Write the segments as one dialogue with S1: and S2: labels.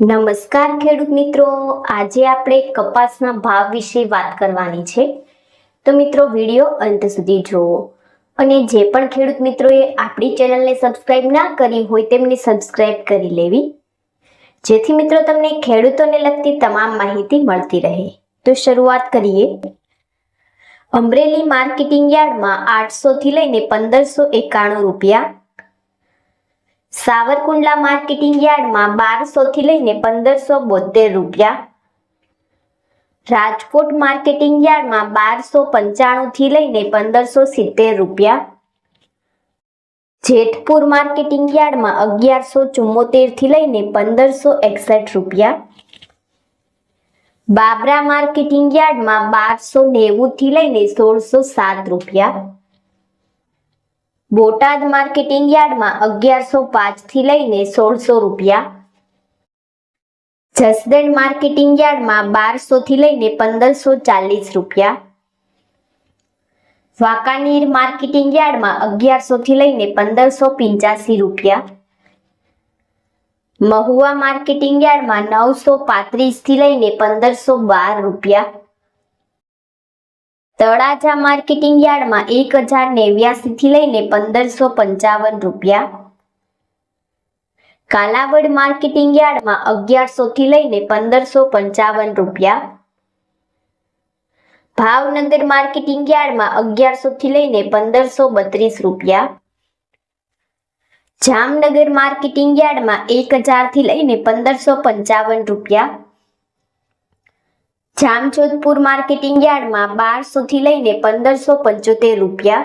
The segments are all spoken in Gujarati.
S1: નમસ્કાર ખેડૂત મિત્રો. આજે આપણે કપાસના ભાવ વિશે વાત કરવાની છે. તો મિત્રો, વીડિયો અંત સુધી જુઓ. અને જે પણ ખેડૂત મિત્રોએ આપણી ચેનલને સબસ્ક્રાઇબ ના કરી હોય તેમને સબસ્ક્રાઇબ કરી લેવી. જેથી મિત્રો, તમને ખેડૂતોને લગતી તમામ માહિતી મળતી રહે. તો શરૂઆત કરીએ. અમરેલી માર્કેટિંગ યાર્ડમાં આઠસો થી લઈને પંદરસો એકાણું રૂપિયા સાવરકુંડલા માર્કેટિંગ યાર્ડમાં બારસો થી લઈને પંદરસો બોતેર રૂપિયા. રાજકોટ માર્કેટિંગ યાર્ડમાં બારસો પંચાણું થી લઈને પંદરસો સિત્તેર રૂપિયા. જેતપુર માર્કેટિંગ યાર્ડમાં અગિયારસો ચુમ્મોતેરથી લઈને પંદરસો એકસઠ રૂપિયા. બાબરા માર્કેટિંગ યાર્ડમાં બારસો નેવું થી લઈને સોળસો સાત રૂપિયા. બોટાદ માર્કેટિંગ યાર્ડમાં અગિયારસો પાંચથી લઈને સોળસો રૂપિયા. જસદણ માર્કેટિંગ યાર્ડમાં બારસો થી લઈને પંદરસો ચાલીસ રૂપિયા. વાંકાનેર માર્કેટિંગ યાર્ડમાં અગિયારસો થી લઈને પંદરસો પંચ્યાસી રૂપિયા. મહુવા માર્કેટિંગ યાર્ડમાં નવસો પાંત્રીસથી લઈને પંદરસો બાર રૂપિયા. તળાજા માર્કેટિંગ યાર્ડમાં એક હજાર નેવ્યાસી થી લઈને પંદરસો પંચાવન રૂપિયા. કાલાવડ માર્કેટિંગ યાર્ડમાં અગિયારસો થી લઈને પંદરસો પંચાવન રૂપિયા. ભાવનગર માર્કેટિંગ યાર્ડમાં અગિયારસો થી લઈને પંદરસો બત્રીસ રૂપિયા. જામનગર માર્કેટિંગ યાર્ડમાં એક હજારથી લઈને પંદરસો પંચાવન રૂપિયા. જામજોધપુર માર્કેટિંગ યાર્ડમાં બારસોથી લઈને પંદરસો પંચોતેર રૂપિયા.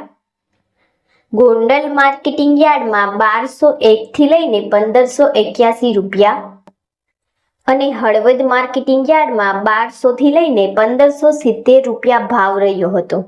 S1: ગોંડલ માર્કેટિંગ યાર્ડમાં બારસો એકથી લઈને પંદરસો એક્યાસી રૂપિયા. અને હળવદ માર્કેટિંગ યાર્ડમાં બારસોથી લઈને પંદરસો સિત્તેર રૂપિયા ભાવ રહ્યો હતો.